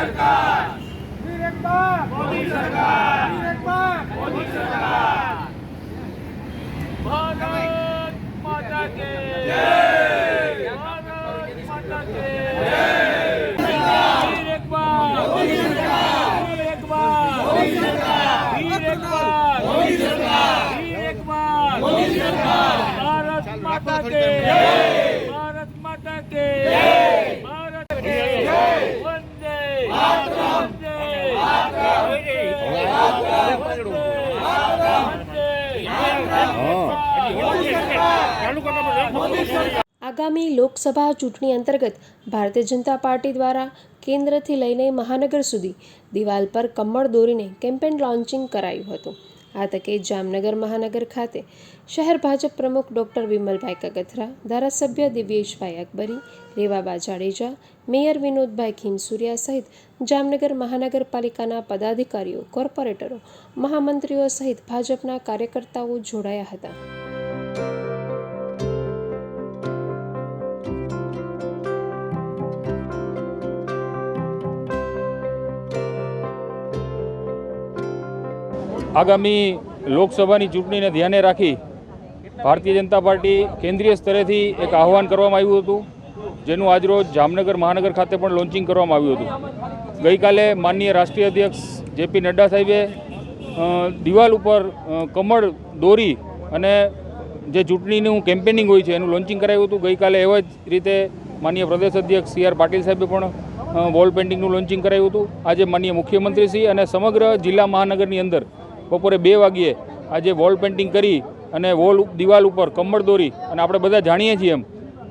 સરકાર. મોદી સરકાર. મોદી સરકાર. ભારત માતા કે જય. ભારત માતા કે જય. ભારત માતા કે ભારત માતા કે ભારત કે વંદે વંદે આગામી લોકસભા ચૂંટણી અંતર્ગત ભારતીય જનતા પાર્ટી દ્વારા કેન્દ્રથી લઈને મહાનગર સુધી દિવાલ પર કમળ દોરીને કેમ્પેન લોન્ચિંગ કરાયું હતું. આ તકે જામનગર મહાનગર ખાતે શહેર ભાજપ પ્રમુખ ડૉક્ટર વિમલભાઈ કગથરા, ધારાસભ્ય દિવ્યેશભાઈ અકબરી, રેવાબા જાડેજા, મેયર વિનોદભાઈ ખીમસુરિયા સહિત જામનગર મહાનગરપાલિકાના પદાધિકારીઓ, કોર્પોરેટરો, મહામંત્રીઓ સહિત ભાજપના કાર્યકર્તાઓ જોડાયા હતા. આગામી લોકસભાની ચૂંટણીને ધ્યાને રાખી ભારતીય જનતા પાર્ટી કેન્દ્રીય સ્તરેથી એક આહવાન કરવામાં આવ્યું હતું, જેનું આજરોજ જામનગર મહાનગર ખાતે પણ લોન્ચિંગ કરવામાં આવ્યું હતું. ગઈકાલે માનનીય રાષ્ટ્રીય અધ્યક્ષ જેપી નડ્ડા સાહેબે દિવાલ ઉપર કમળ દોરી અને જે ચૂંટણીનું કેમ્પેનિંગ હોય છે એનું લોન્ચિંગ કરાયું હતું. ગઈકાલે એવા જ રીતે માનનીય પ્રદેશ અધ્યક્ષ સી આર પાટીલ સાહેબે પણ વોલ પેઇન્ટિંગનું લોન્ચિંગ કરાયું હતું. આજે માનનીય મુખ્યમંત્રીશ્રી અને સમગ્ર જિલ્લા મહાનગરની અંદર બપોરે બે વાગ્યે આજે વોલ પેઇન્ટિંગ કરી અને વોલ દિવાલ ઉપર કમળ દોરી અને આપણે બધા જાણીએ છીએ એમ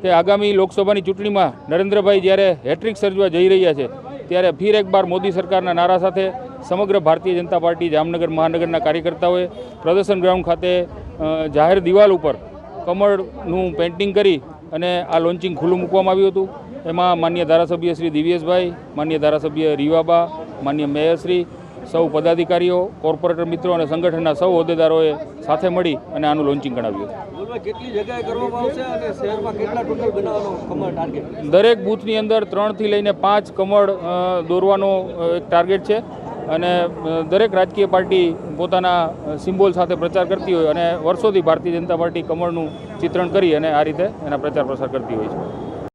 કે આગામી લોકસભાની ચૂંટણીમાં નરેન્દ્રભાઈ જ્યારે હેટ્રિક સર્જવા જઈ રહ્યા છે, ત્યારે ફીર એક બાર મોદી સરકારના નારા સાથે સમગ્ર ભારતીય જનતા પાર્ટી જામનગર મહાનગરના કાર્યકર્તાઓએ પ્રદર્શન ગ્રાઉન્ડ ખાતે જાહેર દિવાલ ઉપર કમળનું પેઇન્ટિંગ કરી અને આ લોન્ચિંગ ખુલ્લું મૂકવામાં આવ્યું હતું. એમાં માન્ય ધારાસભ્ય શ્રી દિવ્યેશભાઈ, માન્ય ધારાસભ્ય રીવાબા, માન્ય મેયરશ્રી સૌ પદાધિકારીઓ કોર્પોરેટર મિત્રો અને સંગઠનના સૌ હોદ્દેદારોએ સાથે મળી અને આનું લોન્ચિંગ કરાવ્યું. ટાર્ગેટ દરેક બૂથની અંદર ત્રણથી લઈને પાંચ કમળ દોરવાનો એક ટાર્ગેટ છે. અને દરેક રાજકીય પાર્ટી પોતાના સિમ્બોલ સાથે પ્રચાર કરતી હોય અને વર્ષોથી ભારતીય જનતા પાર્ટી કમળનું ચિત્રણ કરી અને આ રીતે એના પ્રચાર પ્રસાર કરતી હોય છે.